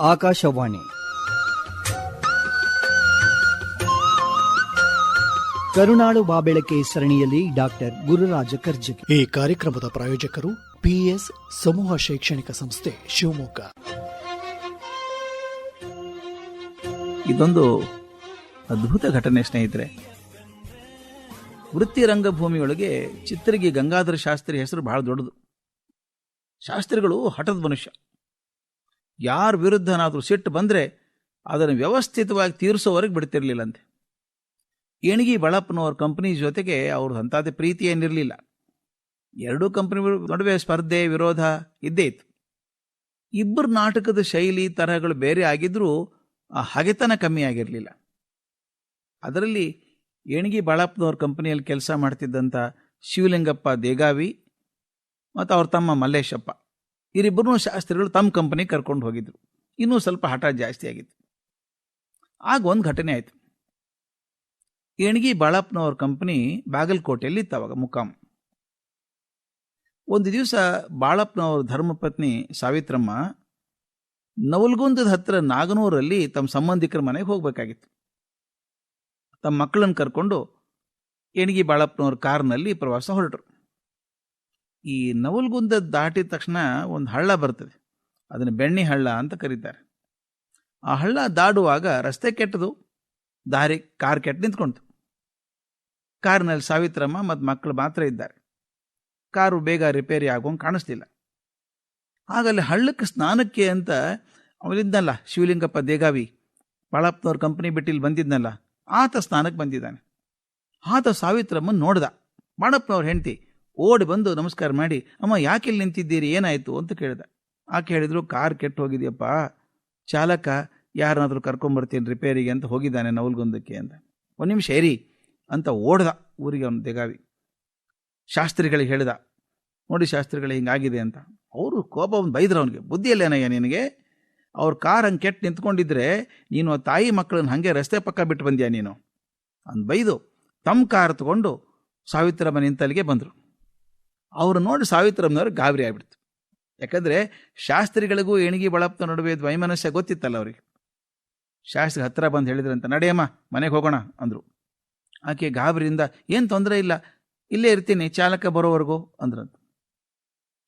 ಆಕಾಶವಾಣಿ. ಕರುಣಾಳು ಬಾಬೆಳಕೆ ಸರಣಿಯಲ್ಲಿ ಡಾಕ್ಟರ್ ಗುರುರಾಜ ಕರ್ಜಗಿ ಈ ಕಾರ್ಯಕ್ರಮದ ಪ್ರಾಯೋಜಕರು ಪಿಎಸ್ ಸಮೂಹ ಶೈಕ್ಷಣಿಕ ಸಂಸ್ಥೆ ಶಿವಮೊಗ್ಗ. ಇದೊಂದು ಅದ್ಭುತ ಘಟನೆ ಸ್ನೇಹಿತರೆ. ವೃತ್ತಿ ರಂಗಭೂಮಿಯೊಳಗೆ ಚಿತ್ರಗಿ ಗಂಗಾಧರ ಶಾಸ್ತ್ರಿ ಹೆಸರು ಬಹಳ ದೊಡ್ಡದು. ಶಾಸ್ತ್ರಿಗಳು ಹಠದ ಮನುಷ್ಯ. ಯಾರ ವಿರುದ್ಧನಾದರೂ ಸಿಟ್ಟು ಬಂದರೆ ಅದನ್ನು ವ್ಯವಸ್ಥಿತವಾಗಿ ತೀರಿಸೋವರೆಗೆ ಬಿಡ್ತಿರ್ಲಿಲ್ಲಂತೆ. ಏಣಿಗಿ ಬಳಪ್ಪನವ್ರ ಕಂಪ್ನಿ ಜೊತೆಗೆ ಅವ್ರದ್ದು ಅಂಥದ್ದೇ ಪ್ರೀತಿ ಏನಿರಲಿಲ್ಲ. ಎರಡೂ ಕಂಪ್ನಿಗಳ ನಡುವೆ ಸ್ಪರ್ಧೆ, ವಿರೋಧ ಇದ್ದೇ ಇತ್ತು. ಇಬ್ಬರು ನಾಟಕದ ಶೈಲಿ, ತರಹಗಳು ಬೇರೆ ಆಗಿದ್ರೂ ಆ ಹಗೆತನ ಕಮ್ಮಿ ಆಗಿರಲಿಲ್ಲ. ಅದರಲ್ಲಿ ಏಣಿಗಿ ಬಾಳಪ್ಪನವ್ರ ಕಂಪನಿಯಲ್ಲಿ ಕೆಲಸ ಮಾಡ್ತಿದ್ದಂಥ ಶಿವಲಿಂಗಪ್ಪ ದೇಗಾವಿ ಮತ್ತು ಅವ್ರ ತಮ್ಮ ಮಲ್ಲೇಶಪ್ಪ. ಇವರಿಬ್ಬರೂ ಶಾಸ್ತ್ರಿಗಳು ತಮ್ಮ ಕಂಪನಿ ಕರ್ಕೊಂಡು ಹೋಗಿದ್ರು. ಇನ್ನೂ ಸ್ವಲ್ಪ ಹಠ ಜಾಸ್ತಿ ಆಗಿತ್ತು. ಆಗ ಒಂದು ಘಟನೆ ಆಯಿತು. ಏಣಿಗಿ ಬಾಳಪ್ಪನವ್ರ ಕಂಪನಿ ಬಾಗಲಕೋಟೆಯಲ್ಲಿ ಇತ್ತು ಅವಾಗ ಮುಕಾಮ್ ಒಂದು ದಿವಸ ಬಾಳಪ್ಪನವ್ರ ಧರ್ಮಪತ್ನಿ ಸಾವಿತ್ರಮ್ಮ ನವಲ್ಗುಂದದ ಹತ್ರ ನಾಗನೂರಲ್ಲಿ ತಮ್ಮ ಸಂಬಂಧಿಕರ ಮನೆಗೆ ಹೋಗಬೇಕಾಗಿತ್ತು. ತಮ್ಮ ಮಕ್ಕಳನ್ನು ಕರ್ಕೊಂಡು ಏಣಿಗಿ ಬಾಳಪ್ಪನವ್ರ ಕಾರ್ನಲ್ಲಿ ಪ್ರವಾಸ ಹೊರಟರು. ಈ ನವಲ್ಗುಂದ ದಾಟಿದ ತಕ್ಷಣ ಒಂದು ಹಳ್ಳ ಬರ್ತದೆ. ಅದನ್ನು ಬೆಣ್ಣೆ ಹಳ್ಳ ಅಂತ ಕರೀತಾರೆ. ಆ ಹಳ್ಳ ದಾಡುವಾಗ ರಸ್ತೆ ಕೆಟ್ಟದು. ದಾರಿ ಕಾರ್ ಕೆಟ್ಟು ನಿಂತ್ಕೊಂತು ಕಾರ್ನಲ್ಲಿ ಸಾವಿತ್ರಮ್ಮ ಮತ್ತು ಮಕ್ಕಳು ಮಾತ್ರ ಇದ್ದಾರೆ. ಕಾರು ಬೇಗ ರಿಪೇರಿ ಆಗೋಂಗೆ ಕಾಣಿಸ್ತಿಲ್ಲ. ಆಗಲ್ಲಿ ಹಳ್ಳಕ್ಕೆ ಸ್ನಾನಕ್ಕೆ ಅಂತ ಅವನಿದ್ನಲ್ಲ ಶಿವಲಿಂಗಪ್ಪ ದೇಗಾವಿ, ಬಾಳಪ್ಪನವ್ರ ಕಂಪ್ನಿ ಬಿಟ್ಟು ಇಲ್ಲಿ ಬಂದಿದ್ನಲ್ಲ, ಆತ ಸ್ನಾನಕ್ಕೆ ಬಂದಿದ್ದಾನೆ. ಆತ ಸಾವಿತ್ರಮ್ಮನ ನೋಡ್ದ. ಬಾಳಪ್ಪನವ್ರ ಹೆಂಡತಿ ಓಡಿ ಬಂದು ನಮಸ್ಕಾರ ಮಾಡಿ, ಅಮ್ಮ, ಯಾಕೆ ಇಲ್ಲಿ ನಿಂತಿದ್ದೀರಿ? ಏನಾಯಿತು? ಅಂತ ಕೇಳಿದ. ಆಕೆ ಹೇಳಿದ್ರು, ಕಾರ್ ಕೆಟ್ಟು ಹೋಗಿದೆಯಪ್ಪ ಚಾಲಕ, ಯಾರನ್ನಾದರೂ ಕರ್ಕೊಂಬರ್ತೀನಿ ರಿಪೇರಿಗೆ ಅಂತ ಹೋಗಿದ್ದಾನೆ ನವಲ್ಗೊಂದಕ್ಕೆ ಅಂತ. ಒಂದು ನಿಮಿಷ ಏರಿ ಅಂತ ಓಡ್ದ ಊರಿಗೆ ಅವನು ದೆಗಾವಿ. ಶಾಸ್ತ್ರಿಗಳಿಗೆ ಹೇಳಿದ, ನೋಡಿ ಶಾಸ್ತ್ರಿಗಳು, ಹಿಂಗಾಗಿದೆ ಅಂತ. ಅವರು ಕೋಪ ಒಂದು ಬೈದ್ರು ಅವನಿಗೆ, ಬುದ್ಧಿಯಲ್ಲೇನಯ್ಯ ನಿನಗೆ? ಅವ್ರ ಕಾರ್ ಹಂಗೆ ಕೆಟ್ಟು ನಿಂತ್ಕೊಂಡಿದ್ರೆ ನೀನು ಆ ತಾಯಿ ಮಕ್ಕಳನ್ನ ಹಾಗೆ ರಸ್ತೆ ಪಕ್ಕ ಬಿಟ್ಟು ಬಂದ್ಯಾ ನೀನು? ಅಂದು ಬೈದು ತಮ್ಮ ಕಾರ್ ತಗೊಂಡು ಸಾವಿತ್ರಮ್ಮ ನಿಂತಲ್ಲಿಗೆ ಬಂದರು. ಅವರು ನೋಡಿ ಸಾವಿತ್ರಮ್ಮನವರು ಗಾಬರಿ ಆಗ್ಬಿಡ್ತು. ಯಾಕಂದರೆ ಶಾಸ್ತ್ರಿಗಳಿಗೂ ಏಣಿಗೆ ಬಳಪ್ತ ನಡುವೆ ದ್ವೈಮನಸ್ಯ ವೈಮನಸ್ಯ ಗೊತ್ತಿತ್ತಲ್ಲ ಅವರಿಗೆ. ಶಾಸ್ತ್ರಿ ಹತ್ತಿರ ಬಂದು ಹೇಳಿದ್ರಂತ, ನಡೆಯಮ್ಮ, ಮನೆಗೆ ಹೋಗೋಣ, ಅಂದರು. ಆಕೆ ಗಾಬರಿಯಿಂದ, ಏನು ತೊಂದರೆ ಇಲ್ಲ, ಇಲ್ಲೇ ಇರ್ತೀನಿ, ಚಾಲಕ ಬರೋವರೆಗೂ, ಅಂದ್ರಂತ.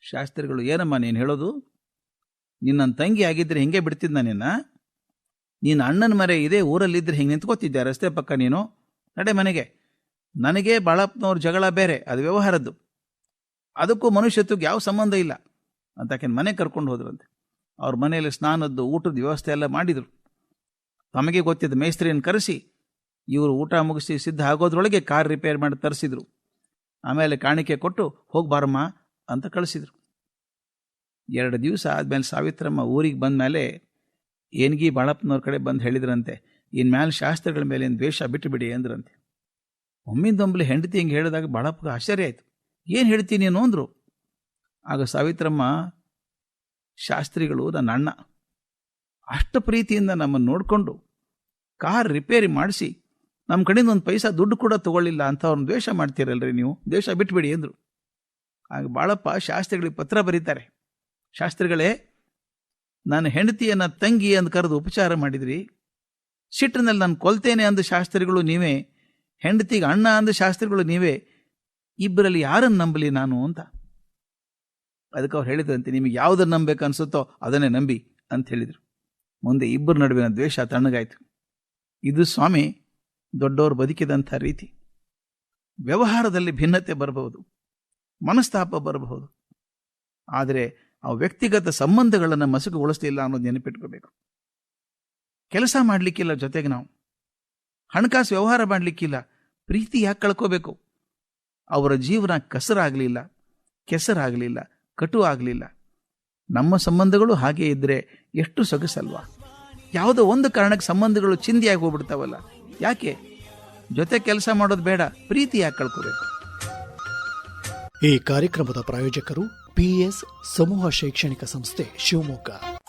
ಶಾಸ್ತ್ರಿಗಳು, ಏನಮ್ಮ, ನೀನು ಹೇಳೋದು? ನಿನ್ನ ತಂಗಿ ಆಗಿದ್ರೆ ಹಿಂಗೆ ಬಿಡ್ತಿದ್ದ ನಿನ್ನ? ನೀನು ಅಣ್ಣನ ಮರೆ ಇದೇ ಊರಲ್ಲಿದ್ದರೆ ಹಿಂಗೆ ನಿಂತ್ಕೋತಿದ್ದೆ ರಸ್ತೆ ಪಕ್ಕ ನೀನು? ನಡೆ ಮನೆಗೆ. ನನಗೆ ಬಾಳಪ್ಪನವ್ರ ಜಗಳ ಬೇರೆ, ಅದು ವ್ಯವಹಾರದ್ದು. ಅದಕ್ಕೂ ಮನುಷ್ಯತ್ವಕ್ಕೆ ಯಾವ ಸಂಬಂಧ ಇಲ್ಲ. ಅಂತ ಆಕೆನ ಮನೆ ಕರ್ಕೊಂಡು ಹೋದ್ರಂತೆ. ಅವ್ರ ಮನೆಯಲ್ಲಿ ಸ್ನಾನದ್ದು ಊಟದ ವ್ಯವಸ್ಥೆ ಎಲ್ಲ ಮಾಡಿದರು. ತಮಗೆ ಗೊತ್ತಿದ್ದ ಮೇಸ್ತ್ರಿಯನ್ನು ಕರೆಸಿ, ಇವರು ಊಟ ಮುಗಿಸಿ ಸಿದ್ಧ ಆಗೋದ್ರೊಳಗೆ ಕಾರ್ ರಿಪೇರ್ ಮಾಡಿ ತರಿಸಿದ್ರು. ಆಮೇಲೆ ಕಾಣಿಕೆ ಕೊಟ್ಟು ಹೋಗ್ಬಾರಮ್ಮ ಅಂತ ಕಳಿಸಿದರು. ಎರಡು ದಿವಸ ಆದಮೇಲೆ ಸಾವಿತ್ರಮ್ಮ ಊರಿಗೆ ಬಂದಮೇಲೆ ಏನ್ಗಿ ಬಾಳಪ್ಪನವ್ರ ಕಡೆ ಬಂದು ಹೇಳಿದ್ರಂತೆ ಇನ್ಮೇಲೆ ಶಾಸ್ತ್ರಗಳ ಮೇಲೆ ದ್ವೇಷ ಬಿಟ್ಟುಬಿಡಿ ಅಂದ್ರಂತೆ. ಒಮ್ಮಿಂದೊಂಬಲಿ ಹೆಂಡತಿ ಹಿಂಗೆ ಹೇಳಿದಾಗ ಬಾಳಪ್ಪಗೆ ಆಶ್ಚರ್ಯ ಆಯಿತು. ಏನು ಹೇಳ್ತೀನಿ ನೀನು ಅಂದರು. ಆಗ ಸಾವಿತ್ರಮ್ಮ, ಶಾಸ್ತ್ರಿಗಳು ನನ್ನ ಅಣ್ಣ, ಅಷ್ಟು ಪ್ರೀತಿಯಿಂದ ನಮ್ಮನ್ನು ನೋಡಿಕೊಂಡು ಕಾರ್ ರಿಪೇರಿ ಮಾಡಿಸಿ ನಮ್ಮ ಕಡೆಯಿಂದ ಒಂದು ಪೈಸಾ ದುಡ್ಡು ಕೂಡ ತಗೊಳ್ಳಿಲ್ಲ ಅಂತ ಅವ್ರನ್ನ ದ್ವೇಷ ಮಾಡ್ತೀರಲ್ರಿ ನೀವು? ದ್ವೇಷ ಬಿಟ್ಬಿಡಿ ಅಂದರು. ಆಗ ಬಾಳಪ್ಪ ಶಾಸ್ತ್ರಿಗಳಿಗೆ ಪತ್ರ ಬರೀತಾರೆ. ಶಾಸ್ತ್ರಿಗಳೇ ನಾನು ಹೆಂಡತಿಯನ್ನ ತಂಗಿ ಅಂತ ಕರೆದು ಉಪಚಾರ ಮಾಡಿದ್ರಿ. ಸಿಟ್ಟಿನಲ್ಲಿ ನಾನು ಕೊಲ್ತೇನೆ ಅಂದ ಶಾಸ್ತ್ರಿಗಳು ನೀವೇ, ಹೆಂಡತಿಗೆ ಅಣ್ಣ ಅಂದ ಶಾಸ್ತ್ರಿಗಳು ನೀವೇ ಇಬ್ಬರಲ್ಲಿ ಯಾರನ್ನು ನಂಬಲಿ ನಾನು ಅಂತ? ಅದಕ್ಕೆ ಅವ್ರು ಹೇಳಿದ್ರಂತೆ, ನಿಮಗೆ ಯಾವುದನ್ನು ನಂಬೇಕು ಅನ್ಸುತ್ತೋ ಅದನ್ನೇ ನಂಬಿ ಅಂತ ಹೇಳಿದರು. ಮುಂದೆ ಇಬ್ಬರ ನಡುವಿನ ದ್ವೇಷ ತಣ್ಣಗಾಯಿತು. ಇದು ಸ್ವಾಮಿ ದೊಡ್ಡವರು ಬದುಕಿದಂಥ ರೀತಿ. ವ್ಯವಹಾರದಲ್ಲಿ ಭಿನ್ನತೆ ಬರಬಹುದು, ಮನಸ್ತಾಪ ಬರಬಹುದು. ಆದರೆ ಆ ವ್ಯಕ್ತಿಗತ ಸಂಬಂಧಗಳನ್ನು ಉಳಿಸ್ತಿಲ್ಲ ಅನ್ನೋದು ನೆನಪಿಟ್ಕೋಬೇಕು. ಕೆಲಸ ಮಾಡಲಿಕ್ಕಿಲ್ಲ ಜೊತೆಗೆ ನಾವು. ಹಣಕಾಸು ವ್ಯವಹಾರ ಮಾಡಲಿಕ್ಕಿಲ್ಲ. ಪ್ರೀತಿ ಯಾಕೆ ಕಳ್ಕೋಬೇಕು? ಅವರ ಜೀವನ ಕಸರಾಗಲಿಲ್ಲ, ಕೆಸರಾಗಲಿಲ್ಲ, ಕಟು ಆಗಲಿಲ್ಲ. ನಮ್ಮ ಸಂಬಂಧಗಳು ಹಾಗೆ ಇದ್ದರೆ ಎಷ್ಟು ಸೊಗಸಲ್ವಾ? ಯಾವುದೋ ಒಂದು ಕಾರಣಕ್ಕೆ ಸಂಬಂಧಗಳು ಚಿಂದಿಯಾಗಿ ಹೋಗ್ಬಿಡ್ತಾವಲ್ಲ. ಯಾಕೆ? ಜೊತೆ ಕೆಲಸ ಮಾಡೋದು ಬೇಡ, ಪ್ರೀತಿ ಯಾಕೆ ಕಳ್ಕೋಬೇಕು? ಈ ಕಾರ್ಯಕ್ರಮದ ಪ್ರಾಯೋಜಕರು ಪಿಎಸ್ ಸಮೂಹ ಶೈಕ್ಷಣಿಕ ಸಂಸ್ಥೆ ಶಿವಮೊಗ್ಗ.